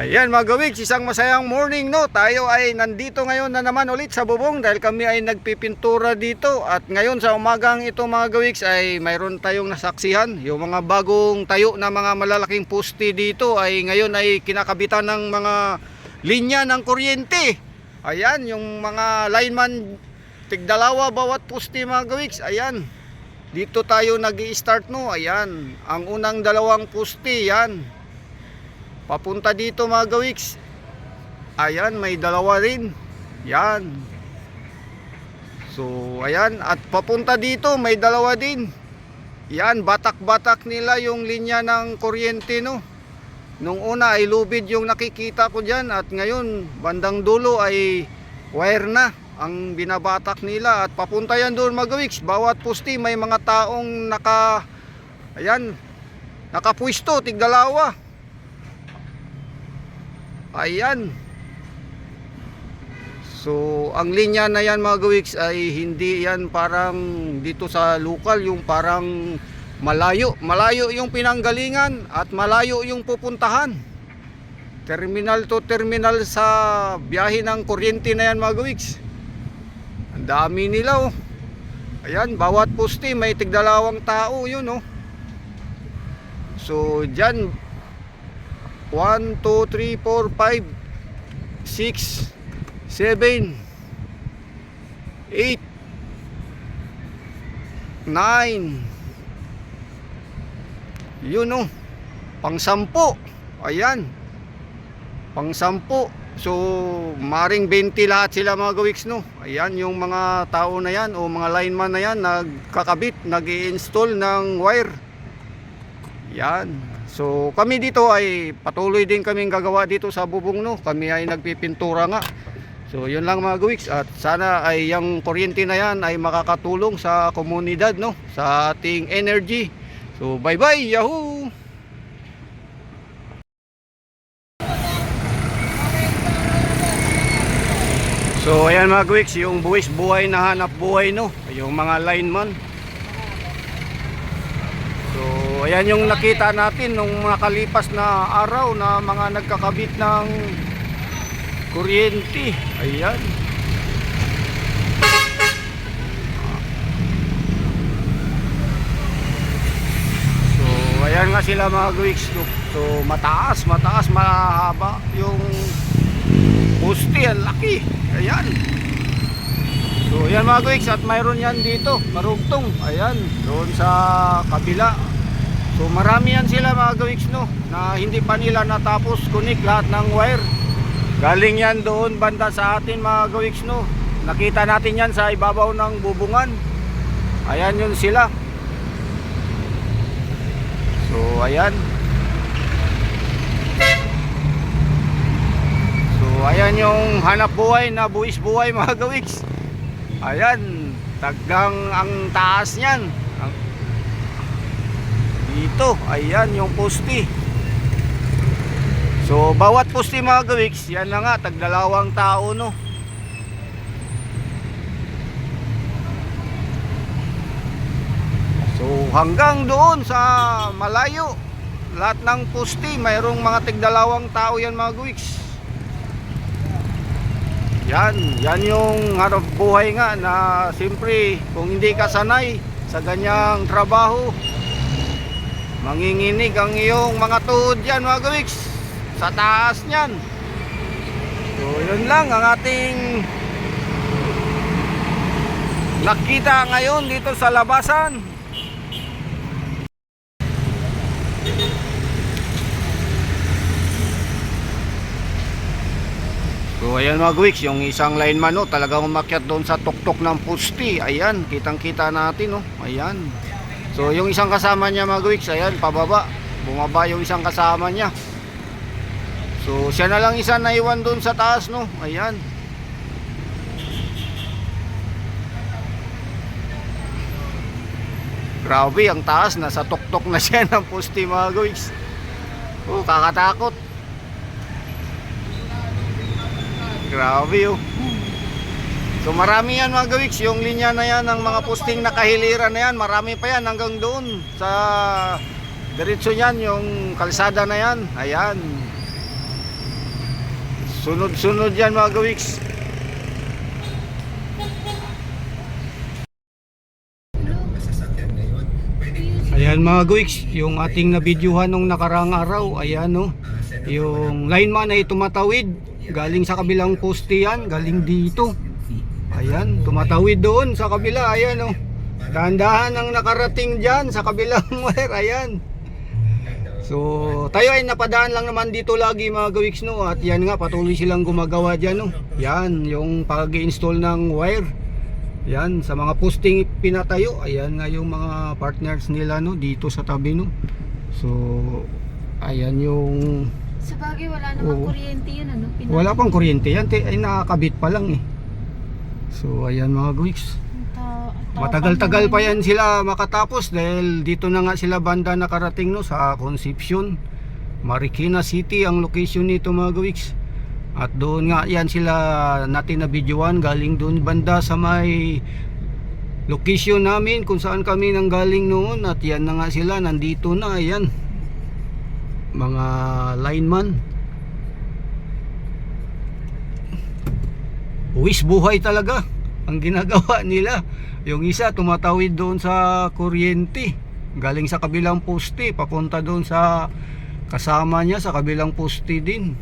Ayan mga gawiks, isang masayang morning no. Tayo ay nandito ngayon na naman ulit sa bubong dahil kami ay nagpipintura dito. At ngayon sa umagang ito mga gawiks ay mayroon tayong nasaksihan. Yung mga bagong tayo na mga malalaking poste dito ay ngayon ay kinakabitan ng mga linya ng kuryente. Ayan, yung mga lineman tigdalawa bawat poste mga gawiks. Ayan, dito tayo nag start no. Ayan, ang unang dalawang poste, yan. Papunta dito mga gawiks. Ayan, may dalawa rin. Yan. So, ayan. At papunta dito, may dalawa din. Yan, batak-batak nila yung linya ng kuryente, no. Nung una ay lubid yung nakikita ko dyan. At ngayon, bandang dulo ay wire na ang binabatak nila. At papunta yan doon mga gawiks. Bawat pusti may mga taong naka... Ayan, nakapwisto, tigdalawa. Ayan. So, ang linya na yan mga gawiks ay hindi yan parang dito sa lokal, yung parang malayo. Malayo yung pinanggalingan at malayo yung pupuntahan. Terminal to terminal sa biyahe ng kuryente na yan mga gawiks. Ang dami nila oh. Ayan, bawat poste may tigdalawang tao yun oh. So, dyan 1, 2, 3, 4, 5, 6, 7, 8, 9. Yun o. Pang sampo. Ayan. Pang sampo. So, maring 20 lahat sila mga gawiks no. Ayan yung mga tao na yan o mga lineman na yan nagkakabit, nag install ng wire. Yan. So kami dito ay patuloy din kaming gagawa dito sa bubong no. Kami ay nagpipintura nga. So yun lang mga gawiks at sana ay yung kuryente na yan ay makakatulong sa komunidad no. Sa ating energy. So bye bye yahoo! So ayan mga gawiks yung buwis buhay na hanap buhay no. Yung mga lineman. So, ayan yung nakita natin nung nakalipas na araw na mga nagkakabit ng kuryente. Ayan. So, ayan nga sila mga gawiks. no. So, mataas, mataas, mahaba yung poste, ang laki. Ayan. So, ayan mga gawiks at mayroon yan dito, marugtong. Ayan, doon sa kabila. So, marami yan sila mga gawiks no, na hindi pa nila natapos kunik lahat ng wire. Galing yan doon banda sa atin mga gawiks no. Nakita natin yan sa ibabaw ng bubungan. Ayan yun sila. So, ayan. So, ayan yung hanap buhay na buwis buhay mga gawiks. Ayan, tagang ang taas niyan. Ang, dito, ayan yung poste. So, bawat poste mga gawiks, yan na nga, tagdalawang tao no. So, hanggang doon sa malayo, lahat ng poste, mayroong mga tigdalawang tao yan mga gawiks. Yan, yan yung harap buhay nga na siyempre kung hindi ka sanay sa ganyang trabaho, manginginig ang iyong mga tuhod yan mga gawiks sa taas niyan. So yun lang ang ating nakita ngayon dito sa labasan. So ayan mga gwiks, yung isang lineman no, talagang umakyat doon sa tuktok ng pusti. Ayan, kitang-kita natin no. Ayan. So yung isang kasama niya mga gwiks, ayan, pababa. Bumaba yung isang kasama niya. So siya na lang isa naiwan doon sa taas no. Ayan. Grabe, ang taas, nasa tuktok na siya ng pusti mga gwiks. Oh, kakatakot. Grabe oh. So marami yan mga gawiks, yung linya na yan ng mga posting nakahiliran na yan, marami pa yan hanggang doon sa diretso yan, yung kalsada na yan. Ayan. Sunod-sunod yan mga gawiks. Ayan mga gawiks, yung ating nabidyohan nung nakarang araw, ayan no. Yung lineman ay tumatawid, galing sa kabilang poste yan, galing dito. Ayan, tumatawid doon sa kabila, ayan no. Dahan-dahan ang nakarating dyan sa kabilang wire, ayan. So, tayo ay napadaan lang naman dito lagi mga gawiks no at yan nga patuloy silang gumagawa diyan no. Yan yung pag-install ng wire. Yan sa mga posting pinatayo, ayan nga yung mga partners nila no dito sa tabi no. So, ayan yung Sa bagay, wala namang Oo. kuryente yun, ano? Pinag- wala pang kuryente yan, ay nakakabit pa lang eh. So, ayan mga tapang Matagal-tagal pa yan sila makatapos dahil dito na nga sila banda nakarating no sa Concepcion. Marikina City ang location nito mga gawiks. At doon nga yan sila natin na videoan galing doon banda sa may location namin kung saan kami nang galing noon at yan na nga sila nandito na ayan mga lineman Uwis buhay talaga ang ginagawa nila. Yung isa tumatawid doon sa kuryente. Galing sa kabilang poste, papunta doon sa kasama niya sa kabilang poste din.